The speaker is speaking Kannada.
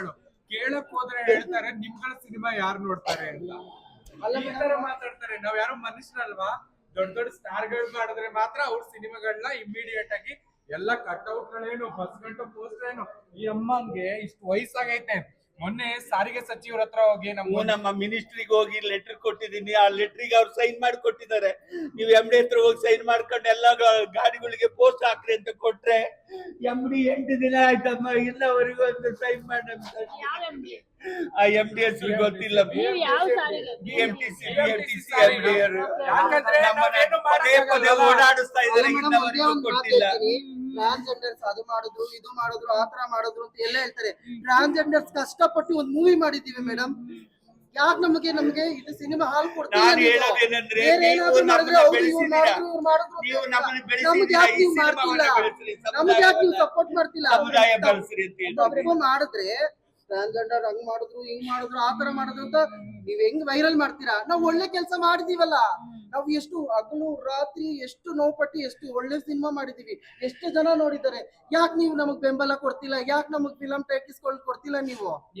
ಸಿನಿಮಾಗಳು ಕೇಳಕ್ ಹೋದ್ರೆ ಹೇಳ್ತಾರೆ ನಿಮ್ಗಳ ಸಿನಿಮಾ ಯಾರು ನೋಡ್ತಾರೆ ಅಂತ. ಈ ತರ ಮಾತಾಡ್ತಾರೆ. ನಾವ್ ಯಾರು ಮನುಷ್ಯರಲ್ವಾ? ದೊಡ್ಡ ದೊಡ್ಡ ಸ್ಟಾರ್ಗಳು ಮಾಡಿದ್ರೆ ಮಾತ್ರ ಅವ್ರ ಸಿನಿಮಾಗಳನ್ನ ಇಮಿಡಿಯೇಟ್ ಆಗಿ ಎಲ್ಲ ಕಟ್ಔಟ್ ಗಳೇನು ಬಸ್ ಗಂಟು ಪೋಸ್ಟರ್ ಏನು ಈ ಅಮ್ಮಂಗೆ ಇಷ್ಟು ವಯಸ್ಸಾಗೈತೆ. ಮೊನ್ನೆ ಸಾರಿಗೆ ಸಚಿವರ ಹತ್ರ ಹೋಗಿ ನೀವು ನಮ್ಮ ನಮ್ಮ ಮಿನಿಸ್ಟ್ರಿಗೆ ಹೋಗಿ ಲೆಟರ್ ಕೊಟ್ಟಿದ್ದೀನಿ. ಆ ಲೆಟ್ರಿಗೆ ಅವ್ರು ಸೈನ್ ಮಾಡಿ ಕೊಟ್ಟಿದ್ದಾರೆ ನೀವು ಎಂ ಡಿ ಹತ್ರ ಹೋಗಿ ಸೈನ್ ಮಾಡ್ಕೊಂಡು ಎಲ್ಲ ಗಾಡಿಗಳಿಗೆ ಪೋಸ್ಟ್ ಹಾಕ್ರಿ ಅಂತ ಕೊಟ್ರೆ ಎಂ ಡಿ ಎಂಟು ದಿನ ಆಯ್ತಮ್ಮ ಇಲ್ಲವರೆಗೂ ಅಂತ ಸೈನ್ ಮಾಡಿ? ಆ ಎಂ ಡಿ ಎಸ್ ಗೊತ್ತಿಲ್ಲ. ನೀವು ಯಾವ ಸಾರಿಗೆ? B M T C B M T C M D. ಓಡಾಡಿಸ್ತಾ ಇದ್ದಾರೆ ಕೊಟ್ಟಿಲ್ಲ. ಟ್ರಾನ್ಸ್ಜೆಂಡರ್ಸ್ ಅದು ಮಾಡಿದ್ರು ಇದು ಮಾಡಿದ್ರು ಆತರ ಮಾಡಿದ್ರು ಅಂತ ಎಲ್ಲ ಹೇಳ್ತಾರೆ. ಟ್ರಾನ್ಸ್ಜೆಂಡರ್ಸ್ ಕಷ್ಟಪಟ್ಟು ಒಂದ್ ಮೂವಿ ಮಾಡಿದೀವಿ ಮೇಡಮ್ ಯಾಕೆ ನಮಗೆ ನಮಗೆ ಇದು ಸಿನಿಮಾ ಹಾಲ್ ಕೊಡ್ತೀವಿ ನಾನು ನೀವು? ಹೇಳೋದೇನಂದ್ರೆ ನೀವು ಮಾಡಿದ್ರೆ ನಮ್ಮನ್ನ ನೀವು ಈ ಸಿನಿಮಾವನ್ನ ನಮ್ಗೆ ಯಾಕೆ ನೀವು ಸಪೋರ್ಟ್ ಮಾಡ್ತಿಲ್ಲ? ಸಮುದಾಯ ಬೆಳೆಸ್ರಿ ಅಂತ ಹೇಳ್ತಾರೆ ತಪ್ಪು ಮಾಡಿದ್ರೆ ಟ್ರಾನ್ಸ್ಜೆಂಡರ್ ಹಂಗ್ ಮಾಡಿದ್ರು ಹಿಂಗ್ ಮಾಡಿದ್ರು ಆತರ ಮಾಡಿದ್ರು ಅಂತ ನೀವ್ ಹೆಂಗ್ ವೈರಲ್ ಮಾಡ್ತೀರಾ? ನಾವ್ ಒಳ್ಳೆ ಕೆಲಸ ಮಾಡಿದೀವಲ್ಲ. ನಾವು ಎಷ್ಟು ಹಗಲು ರಾತ್ರಿ ಎಷ್ಟು ನೋವು ಪಟ್ಟು ಎಷ್ಟು ಒಳ್ಳೆ ಸಿನಿಮಾ ಮಾಡಿದೀವಿ, ಎಷ್ಟು ಜನ ನೋಡಿದ್ದಾರೆ? ಯಾಕೆ ನೀವು ನಮಗ್ ಬೆಂಬಲ ಕೊಡ್ತಿಲ್ಲ? ಯಾಕೆ ನಮಗ್ ಫಿಲಂ ಟೈಟಿಸ್ಗಳು ಕೊಡ್ತಿಲ್ಲ ನೀವು?